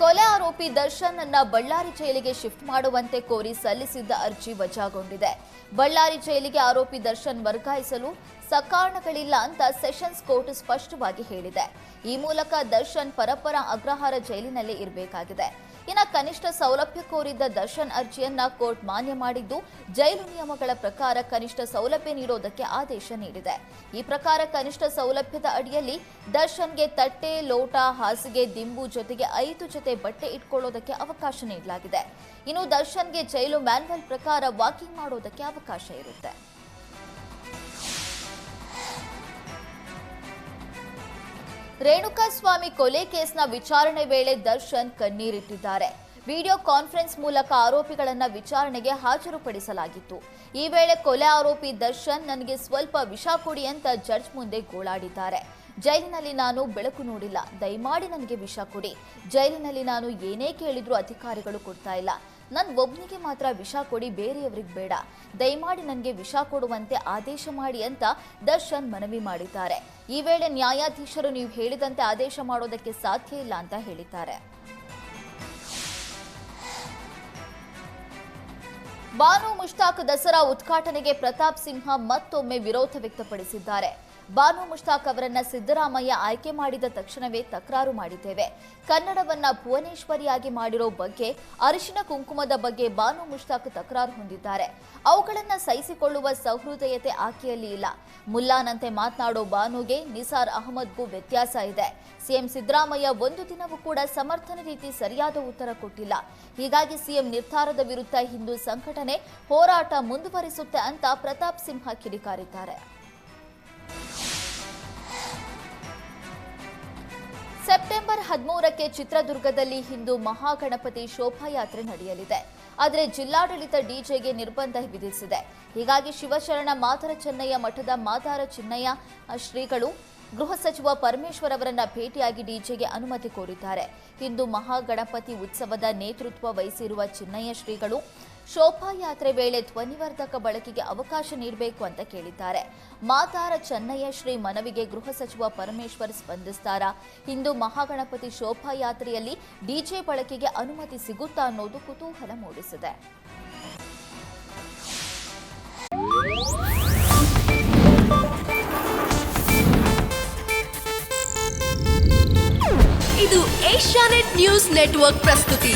ಕೊಲೆ ಆರೋಪಿ ದರ್ಶನ್ ಅನ್ನ ಬಳ್ಳಾರಿ ಜೈಲಿಗೆ ಶಿಫ್ಟ್ ಮಾಡುವಂತೆ ಕೋರಿ ಸಲ್ಲಿಸಿದ್ದ ಅರ್ಜಿ ವಜಾಗೊಂಡಿದೆ. ಬಳ್ಳಾರಿ ಜೈಲಿಗೆ ಆರೋಪಿ ದರ್ಶನ್ ವರ್ಗಾಯಿಸಲು ಸಕಾರಣಗಳಿಲ್ಲ ಅಂತ ಸೆಷನ್ಸ್ ಕೋರ್ಟ್ ಸ್ಪಷ್ಟವಾಗಿ ಹೇಳಿದೆ. ಈ ಮೂಲಕ ದರ್ಶನ್ ಪರಪ್ಪರ ಅಗ್ರಹಾರ ಜೈಲಿನಲ್ಲಿ ಇರಬೇಕಾಗಿದೆ. ಇನ್ನು ಕನಿಷ್ಠ ಸೌಲಭ್ಯ ಕೋರಿದ್ದ ದರ್ಶನ್ ಅರ್ಜಿಯನ್ನ ಕೋರ್ಟ್ ಮಾನ್ಯ ಮಾಡಿದ್ದು, ಜೈಲು ನಿಯಮಗಳ ಪ್ರಕಾರ ಕನಿಷ್ಠ ಸೌಲಭ್ಯ ನೀಡೋದಕ್ಕೆ ಆದೇಶ ನೀಡಿದೆ. ಈ ಪ್ರಕಾರ ಕನಿಷ್ಠ ಸೌಲಭ್ಯದ ಅಡಿಯಲ್ಲಿ ದರ್ಶನ್ಗೆ ತಟ್ಟೆ, ಲೋಟ, ಹಾಸಿಗೆ, ದಿಂಬು ಜೊತೆಗೆ ಐದು ಜೊತೆ ಬಟ್ಟೆ ಇಟ್ಕೊಳ್ಳೋದಕ್ಕೆ ಅವಕಾಶ ನೀಡಲಾಗಿದೆ. ಇನ್ನು ದರ್ಶನ್ಗೆ ಜೈಲು ಮ್ಯಾನ್ಯಲ್ ಪ್ರಕಾರ ವಾಕಿಂಗ್ ಮಾಡೋದಕ್ಕೆ ಅವಕಾಶ ಇರುತ್ತೆ. ರೇಣುಕಾಸ್ವಾಮಿ ಕೊಲೆ ಕೇಸ್ನ ವಿಚಾರಣೆ ವೇಳೆ ದರ್ಶನ್ ಕಣ್ಣೀರಿಟ್ಟಿದ್ದಾರೆ. ವಿಡಿಯೋ ಕಾನ್ಫರೆನ್ಸ್ ಮೂಲಕ ಆರೋಪಿಗಳನ್ನು ವಿಚಾರಣೆಗೆ ಹಾಜರುಪಡಿಸಲಾಗಿತ್ತು. ಈ ವೇಳೆ ಕೊಲೆ ಆರೋಪಿ ದರ್ಶನ್, ನನಗೆ ಸ್ವಲ್ಪ ವಿಷ ಕೊಡಿ ಅಂತ ಜಡ್ಜ್ ಮುಂದೆ ಗೋಳಾಡಿದ್ದಾರೆ. ಜೈಲಿನಲ್ಲಿ ನಾನು ಬೆಳಕು ನೋಡಿಲ್ಲ. ದಯಮಾಡಿ ನನಗೆ ವಿಷ ಕೊಡಿ. ಜೈಲಿನಲ್ಲಿ ನಾನು ಏನೇ ಕೇಳಿದ್ರು ಅಧಿಕಾರಿಗಳು ಕೊಡ್ತಾ ಇಲ್ಲ. ನನ್ ಒಬ್ನಿಗೆ ಮಾತ್ರ ವಿಷ ಕೊಡಿ, ಬೇರೆಯವರಿಗೆ ಬೇಡ. ದಯಮಾಡಿ ನನಗೆ ವಿಷ ಕೊಡುವಂತೆ ಆದೇಶ ಮಾಡಿ ಅಂತ ದರ್ಶನ್ ಮನವಿ ಮಾಡಿದ್ದಾರೆ. ಈ ವೇಳೆ ನ್ಯಾಯಾಧೀಶರು ನೀವು ಹೇಳಿದಂತೆ ಆದೇಶ ಮಾಡೋದಕ್ಕೆ ಸಾಧ್ಯ ಇಲ್ಲ ಅಂತ ಹೇಳಿದ್ದಾರೆ. ಬಾನು ಮುಷ್ತಾಕ್ ದಸರಾ ಉದ್ಘಾಟನೆಗೆ ಪ್ರತಾಪ್ ಸಿಂಹ ಮತ್ತೊಮ್ಮೆ ವಿರೋಧ ವ್ಯಕ್ತಪಡಿಸಿದ್ದಾರೆ. ಬಾನು ಮುಷ್ತಾಕ್ ಅವರನ್ನ ಸಿದ್ದರಾಮಯ್ಯ ಆಯ್ಕೆ ಮಾಡಿದ ತಕ್ಷಣವೇ ತಕರಾರು ಮಾಡಿದ್ದೇವೆ. ಕನ್ನಡವನ್ನ ಭುವನೇಶ್ವರಿಯಾಗಿ ಮಾಡಿರೋ ಬಗ್ಗೆ, ಅರಿಶಿನ ಕುಂಕುಮದ ಬಗ್ಗೆ ಬಾನು ಮುಷ್ತಾಕ್ ತಕರಾರು ಹೊಂದಿದ್ದಾರೆ. ಅವುಗಳನ್ನ ಸಹಿಸಿಕೊಳ್ಳುವ ಸಹೃದಯತೆ ಆಕೆಯಲ್ಲಿ ಇಲ್ಲ. ಮುಲ್ಲಾನಂತೆ ಮಾತನಾಡೋ ಬಾನುಗೆ ನಿಸಾರ್ ಅಹಮದ್ಗೂ ವ್ಯತ್ಯಾಸ ಇದೆ. ಸಿಎಂ ಸಿದ್ದರಾಮಯ್ಯ ಒಂದು ದಿನವೂ ಕೂಡ ಸಮರ್ಥನೆ ರೀತಿ ಸರಿಯಾದ ಉತ್ತರ ಕೊಟ್ಟಿಲ್ಲ. ಹೀಗಾಗಿ ಸಿಎಂ ನಿರ್ಧಾರದ ವಿರುದ್ಧ ಹಿಂದೂ ಸಂಘಟನೆ ಹೋರಾಟ ಮುಂದುವರಿಸುತ್ತೆ ಅಂತ ಪ್ರತಾಪ್ ಸಿಂಹ ಕಿಡಿಕಾರಿದ್ದಾರೆ. ಸೆಪ್ಟೆಂಬರ್ ಹದಿಮೂರಕ್ಕೆ ಚಿತ್ರದುರ್ಗದಲ್ಲಿ ಹಿಂದೂ ಮಹಾಗಣಪತಿ ಶೋಭಾಯಾತ್ರೆ ನಡೆಯಲಿದೆ. ಆದರೆ ಜಿಲ್ಲಾಡಳಿತ ಡಿಜೆಗೆ ನಿರ್ಬಂಧ ವಿಧಿಸಿದೆ. ಹೀಗಾಗಿ ಶಿವಶರಣ ಮಾತರ ಚೆನ್ನಯ್ಯ ಮಠದ ಮಾತಾರ ಚಿನ್ನಯ್ಯ ಶ್ರೀಗಳು ಗೃಹ ಸಚಿವ ಪರಮೇಶ್ವರ್ ಅವರನ್ನ ಭೇಟಿಯಾಗಿ ಡಿಜೆಗೆ ಅನುಮತಿ ಕೋರಿದ್ದಾರೆ. ಹಿಂದೂ ಮಹಾಗಣಪತಿ ಉತ್ಸವದ ನೇತೃತ್ವ ವಹಿಸಿರುವ ಚಿನ್ನಯ್ಯ ಶ್ರೀಗಳು ಶೋಭಾಯಾತ್ರೆ ವೇಳೆ ಧ್ವನಿವರ್ಧಕ ಬಳಕೆಗೆ ಅವಕಾಶ ನೀಡಬೇಕು ಅಂತ ಕೇಳಿದ್ದಾರೆ. ಮಾತಾರ ಚೆನ್ನಯ್ಯ ಶ್ರೀ ಮನವಿಗೆ ಗೃಹ ಸಚಿವ ಪರಮೇಶ್ವರ್ ಸ್ಪಂದಿಸ್ತಾರ? ಹಿಂದೂ ಮಹಾಗಣಪತಿ ಶೋಭಾಯಾತ್ರೆಯಲ್ಲಿ ಡಿಜೆ ಬಳಕೆಗೆ ಅನುಮತಿ ಸಿಗುತ್ತಾ ಅನ್ನೋದು ಕುತೂಹಲ ಮೂಡಿಸಿದೆ. ಇದು ಏಷ್ಯಾನೆಟ್ ನ್ಯೂಸ್ ನೆಟ್ವರ್ಕ್ ಪ್ರಸ್ತುತಿ.